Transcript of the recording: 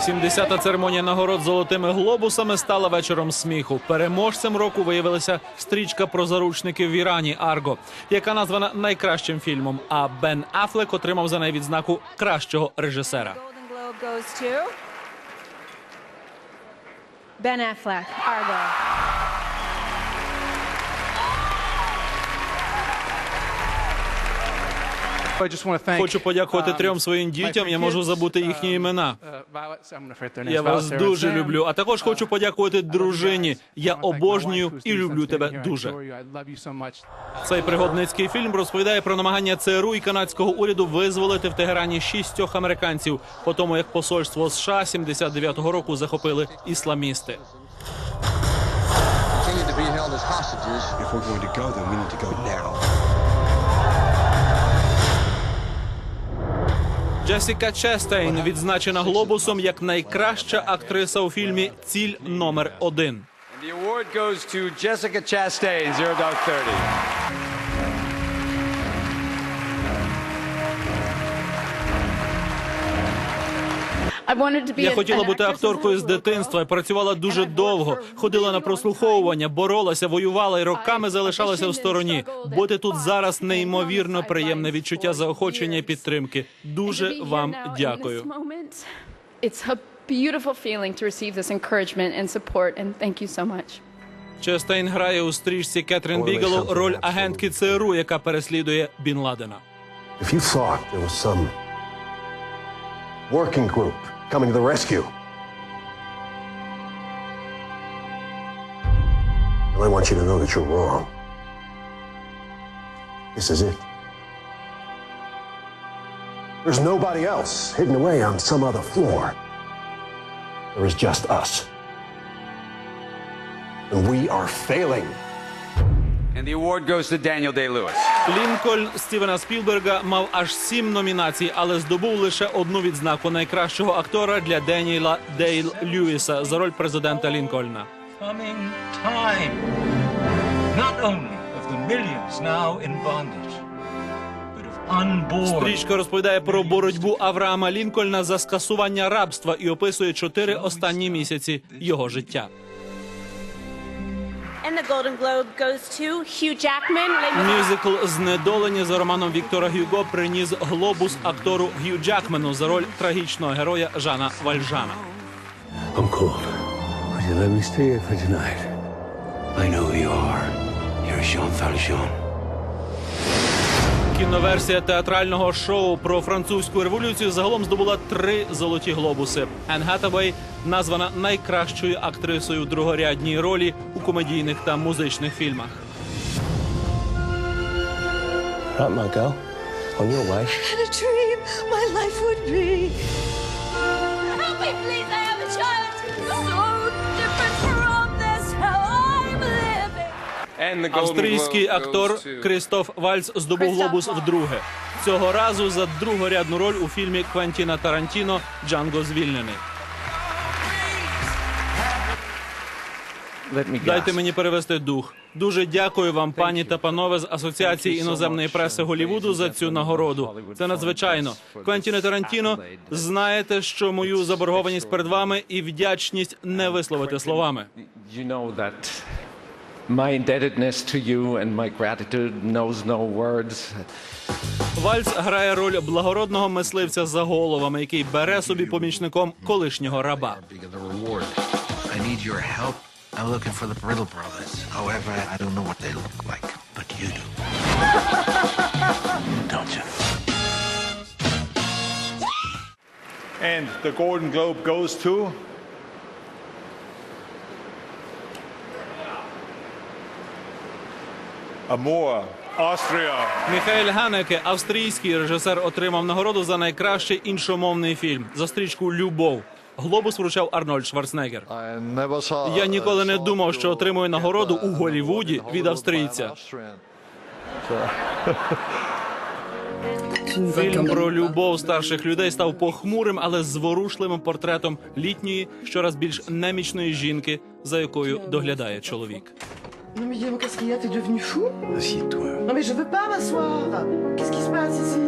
70-та церемонія нагород золотими глобусами стала вечором сміху. Переможцем року виявилася стрічка про заручників в Ірані Арго, яка названа найкращим фільмом. А Бен Афлек отримав за неї відзнаку кращого режисера. Бен Афлек, goes Хочу подякувати трьом своїм дітям. Я можу забути їхні імена. Я вас дуже люблю. А також хочу подякувати дружині. Я обожнюю і люблю тебе дуже. Цей пригодницький фільм розповідає про намагання ЦРУ і канадського уряду визволити в Тегерані шістьох американців, по тому як посольство США 79-го року захопили ісламісти. If we're going to go, then we need to go now. Джесіка Честейн відзначена глобусом як найкраща актриса у фільмі Ціль номер один. The award goes to Jessica. Я an- хотіла бути акторкою з дитинства і працювала дуже довго. Ходила на прослуховування, боролася, воювала і роками залишалася в стороні. Бути тут зараз неймовірно приємне відчуття заохочення і підтримки. Дуже вам дякую. beautiful feeling to receive this encouragement and support, and thank you so much. Честейн грає у стрічці Кетрін Бігело роль агентки ЦРУ, яка переслідує Бін Ладена. If you thought there was some working group coming to the rescue, well, I want you to know that you're wrong. This is it. There's nobody else hidden away on some other floor. There is just us. And we are failing. And the award goes to Daniel Day Lewis. Лінкольн Стівена Спілберга мав аж сім номінацій, але здобув лише одну відзнаку найкращого актора для Деніела Дейл Льюіса за роль президента Лінкольна. Стрічка розповідає про боротьбу Авраама Лінкольна за скасування рабства і описує чотири останні місяці його життя. And the Golden Globe goes to Hugh Jackman. Мюзикл «Знедолені» за романом Віктора Гюго приніс глобус актору Г'ю Джакмену за роль трагічного героя Жана Вальжана. I'm cold. Would you let me stay here for tonight? I know who you are. You're Jean Valjean. Кіноверсія театрального шоу про французьку революцію загалом здобула три золоті глобуси. Енн Гатавей названа найкращою актрисою в другорядній ролі у комедійних та музичних фільмах. Right, girl. On your way. a dream my life would be. Help me, please! I have a child. So different Австрійський актор Крістоф Вальц здобув глобус вдруге. Цього разу за другорядну роль у фільмі Квентіна Тарантіно Джанго звільнений. Дайте мені перевести дух. Дуже дякую вам, пані та панове з Асоціації іноземної преси Голівуду за цю нагороду. Це надзвичайно. Квентіне Тарантіно, знаєте, що мою заборгованість перед вами і вдячність не висловити словами. You know that my indebtedness to you and my gratitude knows no words. Вальц грає роль благородного мисливця за головами, який бере собі помічником колишнього раба. Big of the reward. I need your help. I'm looking for the Brittle brothers. However, I don't know what they look like, but you do. don't you? And the Golden Globe goes to Amor, Austria. Міхаель Ганеке, австрійський режисер, отримав нагороду за найкращий іншомовний фільм за стрічку Любов. Глобус вручав Арнольд Шварценеггер. Я ніколи не думав, що отримую нагороду у Голлівуді від австрійця. Фільм про любов старших людей став похмурим, але зворушливим портретом літньої, щораз більш немічної жінки, за якою доглядає чоловік. Non mais Guillaume, qu'est-ce qu'il y a? T'es devenu fou? Assieds-toi. Non mais je veux pas m'asseoir. Qu'est-ce qui se passe ici?